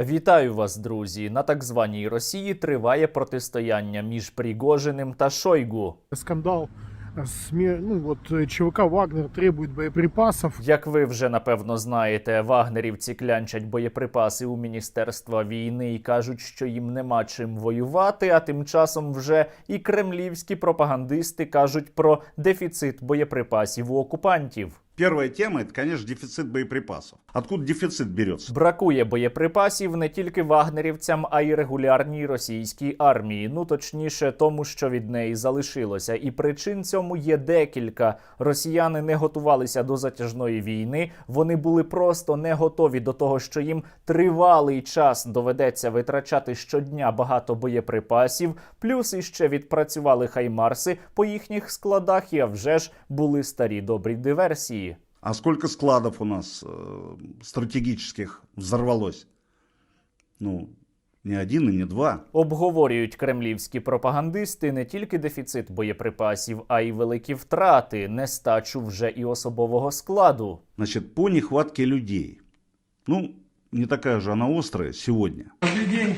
Вітаю вас, друзі! На так званій Росії триває протистояння між Пригожиним та Шойгу. скандал с ме- ну вот э, ЧВК Вагнер требует боеприпасов. Як ви вже напевно знаєте, вагнерівці клянчать боєприпаси у міністерства війни і кажуть, що їм нема чим воювати. А тим часом вже і кремлівські пропагандисти кажуть про дефіцит боєприпасів у окупантів. Первая тема это, конечно, дефицит боеприпасов. Откуда дефицит берется? Бракує боєприпасів не тільки вагнерівцям, а й регулярній російській армії. Ну точніше, тому що від неї залишилося. І причин цьому є декілька. Росіяни не готувалися до затяжної війни. Вони були просто не готові до того, що їм тривалий час доведеться витрачати щодня багато боєприпасів. Плюс іще відпрацювали хаймарси по їхніх складах. І вже ж були старі добрі диверсії. А сколько складов у нас э, стратегических взорвалось? Ну, не один и не два. Обговорюють кремлівські пропагандисти не тільки дефіцит боєприпасів, а й великі втрати, нестачу вже і особового складу. Значит, по нехватке людей. Ну, не такая же она острая сегодня. Каждый день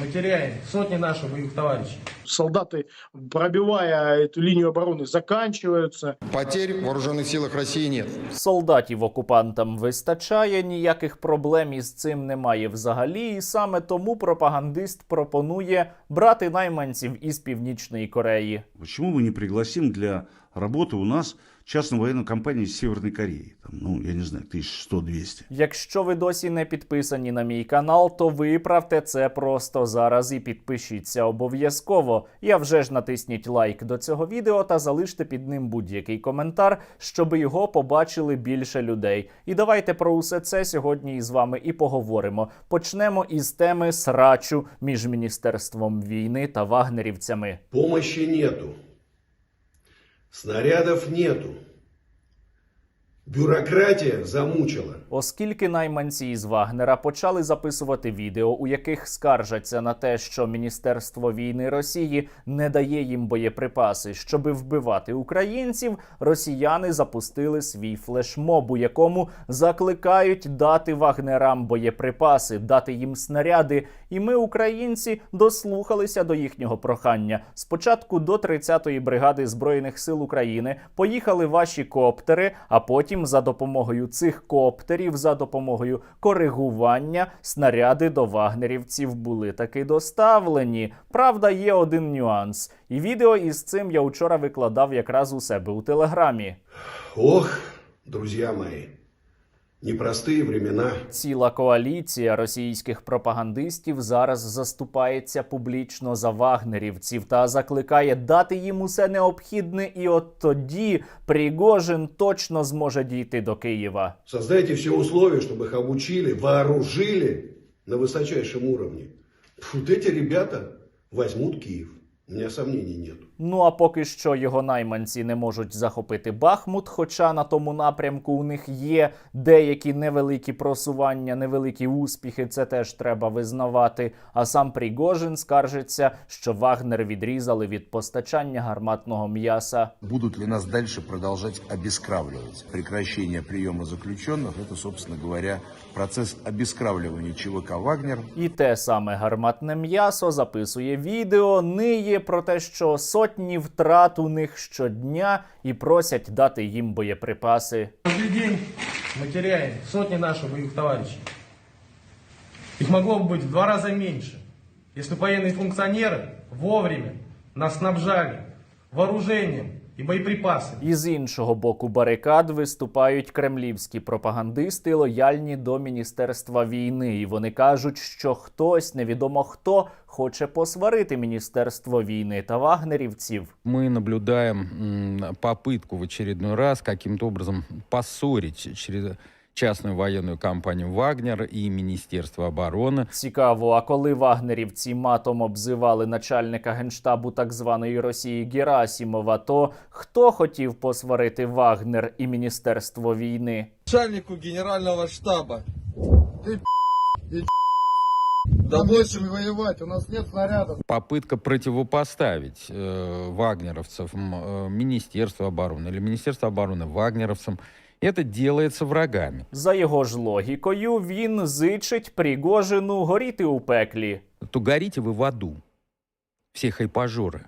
мы теряем сотни наших боевых товарищей. Солдаты, пробивая эту линию обороны, заканчиваются. Потерь в вооруженных силах России нет. Солдатів окупантам вистачає, ніяких проблем із цим немає взагалі. І саме тому пропагандист пропонує брати найманців із північної Кореї. Почему мы не пригласим для работы у нас частную военную компанию из Северной Кореи? Там, ну, я не знаю, 1100-200. Якщо ви досі не підписані на мій канал, то виправте це просто зараз і підпишіться обов'язково. Я вже ж натисніть лайк до цього відео та залиште під ним будь-який коментар, щоб його побачили більше людей. І давайте про усе це сьогодні із вами і поговоримо. Почнемо із теми срачу між міністерством війни та вагнерівцями. Помощі нету. Снарядов нету. Бюрократия замучила. Оскільки найманці із Вагнера почали записувати відео, у яких скаржаться на те, що Міністерство війни Росії не дає їм боєприпаси, щоби вбивати українців, росіяни запустили свій флешмоб, у якому закликають дати вагнерам боєприпаси, дати їм снаряди. І ми, українці, дослухалися до їхнього прохання. Спочатку до 30-ї бригади збройних сил України поїхали ваші коптери, а потім за допомогою цих коптерів, за допомогою коригування, снаряди до вагнерівців були таки доставлені. Правда, є один нюанс, і відео із цим я вчора викладав якраз у себе у телеграмі. Ох, друзі мои, непростые времена. Ціла коаліція російських пропагандистів зараз заступається публічно за вагнерівців та закликає дати їм усе необхідне, і от тоді Пригожин точно зможе дійти до Києва. Создайте все условия, чтобы их обучили, вооружили на высочайшем уровне. Вот эти ребята возьмут Киев. У меня сомнений нет. Ну а поки що його найманці не можуть захопити Бахмут, хоча на тому напрямку у них є деякі невеликі просування, невеликі успіхи. Це теж треба визнавати. А сам Пригожин скаржиться, що Вагнер відрізали від постачання гарматного м'яса. Будут ли нас дальше продолжать обескравливать? Прекращение приема заключенных – это, собственно говоря, процесс обескравливания ЧВК «Вагнер». І те саме гарматне м'ясо записує відео, ниє про те, що сотні втрат у них щодня і просять дати їм боєприпаси. Каждый день мы теряем сотни наших боевых товарищей. Их могло бы быть в два раза меньше, если бы военные функционеры вовремя нас снабжали вооружением и боеприпасами. І з іншого боку барикад виступають кремлівські пропагандисти, лояльні до міністерства війни. І вони кажуть, що хтось, невідомо хто, хоче посварити міністерство війни та вагнерівців. Ми наблюдаємо попытку в очередной раз каким-то образом поссорить через частную военную компанию «Вагнер» и Министерство обороны. Цікаво, а коли вагнерівці матом обзивали начальника генштабу так званої Росії Герасімова, то хто хотів посварити Вагнер і міністерство війни? начальнику генерального штаба. Да больше воевать, у нас нет снарядов. Попытка противопоставить э, вагнеровцев м, э, Министерству обороны или Министерство обороны вагнеровцам Это делается врагами. За його ж логікою, він зичить Пригожину горіти у пеклі. То горите вы в аду. Все хайпажоры.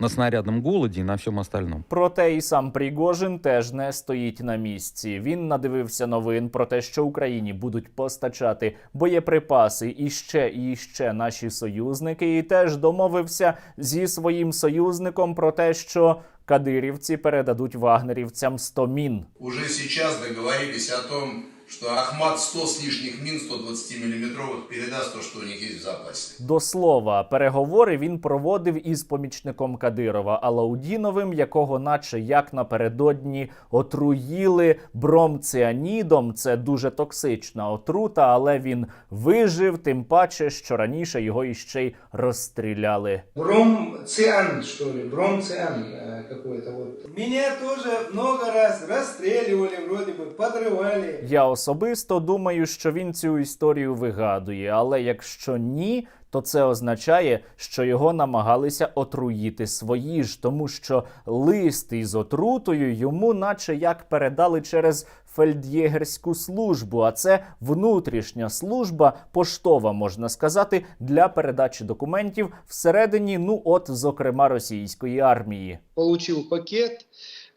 На снарядном голоде и на всем остальном. Проте і сам Пригожин теж не стоїть на місці. Він надивився новин про те, що Україні будуть постачати боєприпаси і ще і ще наші союзники, і теж домовився зі своїм союзником про те, що кадирівці передадуть вагнерівцям 100 мін. Уже зараз договорились о том, что Ахмат 100 с лишних мин 120 миллиметровых передаст то, что у них есть в запасе. До слова, переговори він проводив із помічником Кадирова Алаудіновим, якого, наче як напередодні, отруїли бромцианідом. Це дуже токсична отрута, але він вижив, тим паче, що раніше його іще й розстріляли. Бромциан, что ли, бромциан э, какой-то вот. Меня тоже много раз расстреливали, вроде бы, подрывали. Я особисто думаю, що він цю історію вигадує, але якщо ні, то це означає, що його намагалися отруїти свої ж, тому що лист із отрутою йому, наче як передали через фельд'єгерську службу, а це внутрішня служба, поштова, можна сказати, для передачі документів всередині, ну от, зокрема, російської армії. Получил пакет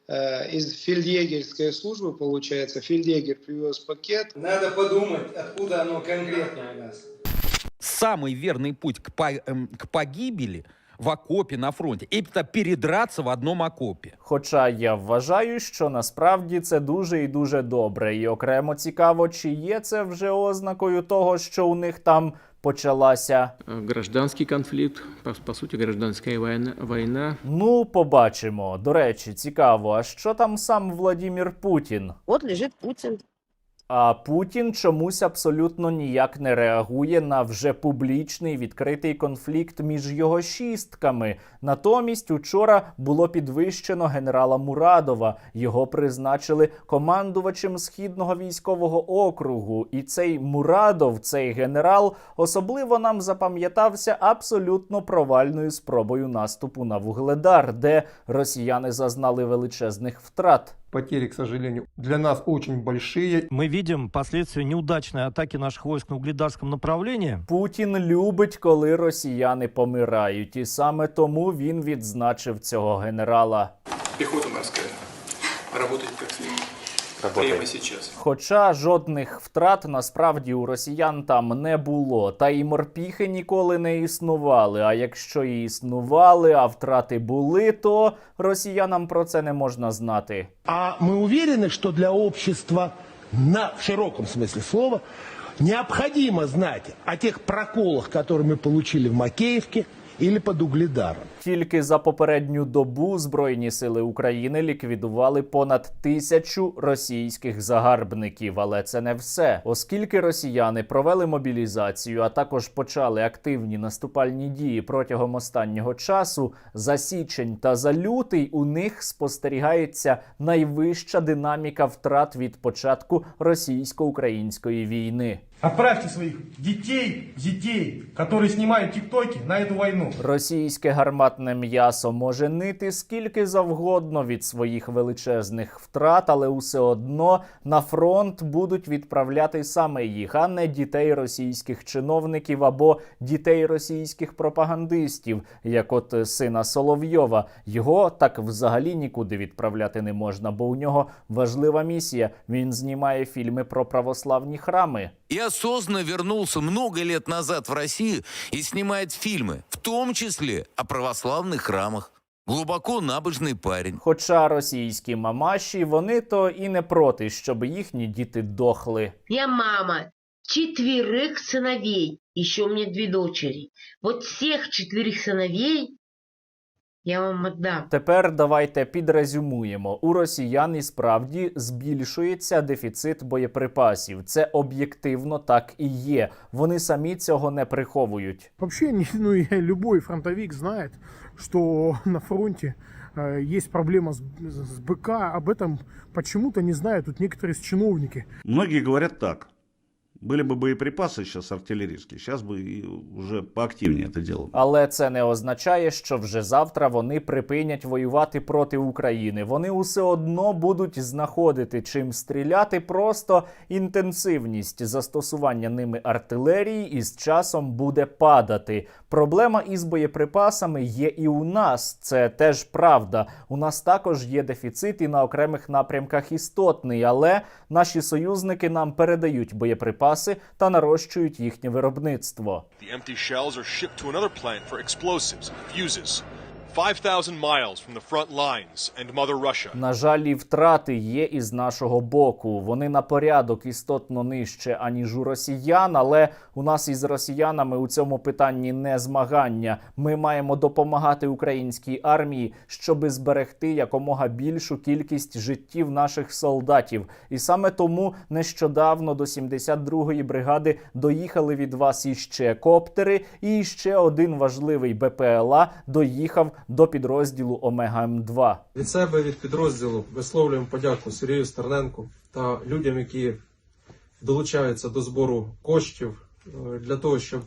из фельдъегерской службы, получается. Фельдъегер привез пакет. Надо подумать, откуда оно конкретно у нас. Самый верный путь к, по- эм, к погибели в окопе на фронте – это передраться в одном окопе. Хоча я вважаю, що насправді це дуже і дуже добре, і окремо цікаво, чи є це вже ознакою того, що у них там почалася. Гражданский конфликт, по, по сути, гражданская война, война. Ну, побачимо. До речі, цікаво, а що там сам Владімір Путін? Вот лежит Путин. А Путін чомусь абсолютно ніяк не реагує на вже публічний відкритий конфлікт між його шістками. Натомість учора було підвищено генерала Мурадова. Його призначили командувачем східного військового округу. І цей Мурадов, цей генерал, особливо нам запам'ятався абсолютно провальною спробою наступу на Вугледар, де росіяни зазнали величезних втрат. Потери, к сожалению, для нас очень большие. Мы видим последствия неудачной атаки наших войск на угледарском направлении. Путін любить, коли росіяни помирають, і саме тому він відзначив цього генерала. Пехота морская. Работает как следует Прямо сейчас. Хоча жодних втрат насправді у росіян там не було, та й морпіхи ніколи не існували. А якщо і існували, а втрати були, то росіянам про це не можна знати. А мы уверены, что для общества на в широком смысле слова необходимо знать о тех проколах, которые мы получили в Макеевке или под Угледаром. Тільки за попередню добу Збройні сили України ліквідували понад тисячу російських загарбників. Але це не все, оскільки росіяни провели мобілізацію, а також почали активні наступальні дії протягом останнього часу. За січень та за лютий у них спостерігається найвища динаміка втрат від початку російсько-української війни. Отправьте своих детей, детей, которые снимают тиктоки, на эту войну. Російське гарматне м'ясо може нити скільки завгодно від своїх величезних втрат, але усе одно на фронт будуть відправляти саме їх, а не дітей російських чиновників або дітей російських пропагандистів, як от сина Соловйова. Його так взагалі нікуди відправляти не можна, бо у нього важлива місія. Він знімає фільми про православні храми. И осознанно вернулся много лет назад в Россию и снимает фильмы, в том числе о православных храмах. Глубоко набожный парень. Хоча російські мамаші вони то і не проти, щоб їхні діти дохли. Я мама четверых сыновей. Еще у меня две дочери. Вот всех четверых сыновей я вам отдам. Тепер давайте підрезюмуємо. У росіян і справді збільшується дефіцит боєприпасів. Це об'єктивно так і є. Вони самі цього не приховують. Вообще, не- ну, и любой фронтовик знает, что на фронте э, есть проблема с, с БК. Об этом почему-то не знают тут некоторые чиновники. Многие говорят так. Были бы боеприпасы сейчас артиллерийские, сейчас бы и уже поактивнее это делали. Але це не означає, що вже завтра вони припинять воювати проти України. Вони усе одно будуть знаходити чим стріляти. Просто інтенсивність застосування ними артилерії із часом буде падати. Проблема із боєприпасами є і у нас. Це теж правда. У нас також є дефіцит і на окремих напрямках істотний, але наші союзники нам передають боєприпаси та нарощують їхнє виробництво. The empty shells are shipped to another plant for explosives, fuses. 5,000 miles from the front lines and Mother Russia. На жаль, і втрати є із нашого боку. Вони на порядок істотно нижче аніж у росіян, але у нас із росіянами у цьому питанні не змагання. Ми маємо допомагати українській армії, щоби зберегти якомога більшу кількість життів наших солдатів. І саме тому нещодавно до 72-ї бригади доїхали від вас іще коптери, і ще один важливий БПЛА доїхав до підрозділу Омега М2. Від себе від підрозділу висловлюємо подяку Сергію Стерненку та людям, які долучаються до збору коштів е, для того, щоб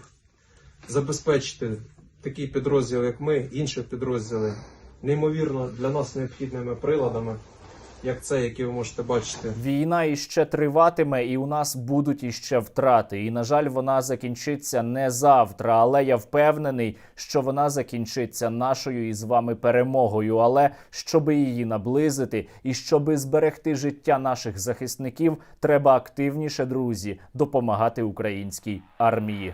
забезпечити такий підрозділ, як ми, інші підрозділи, неймовірно для нас необхідними приладами, як це, які ви можете бачити. Війна іще триватиме, і у нас будуть іще втрати. І на жаль, вона закінчиться не завтра. Але я впевнений, що вона закінчиться нашою із вами перемогою. Але щоби її наблизити і щоби зберегти життя наших захисників, треба активніше, друзі, допомагати українській армії.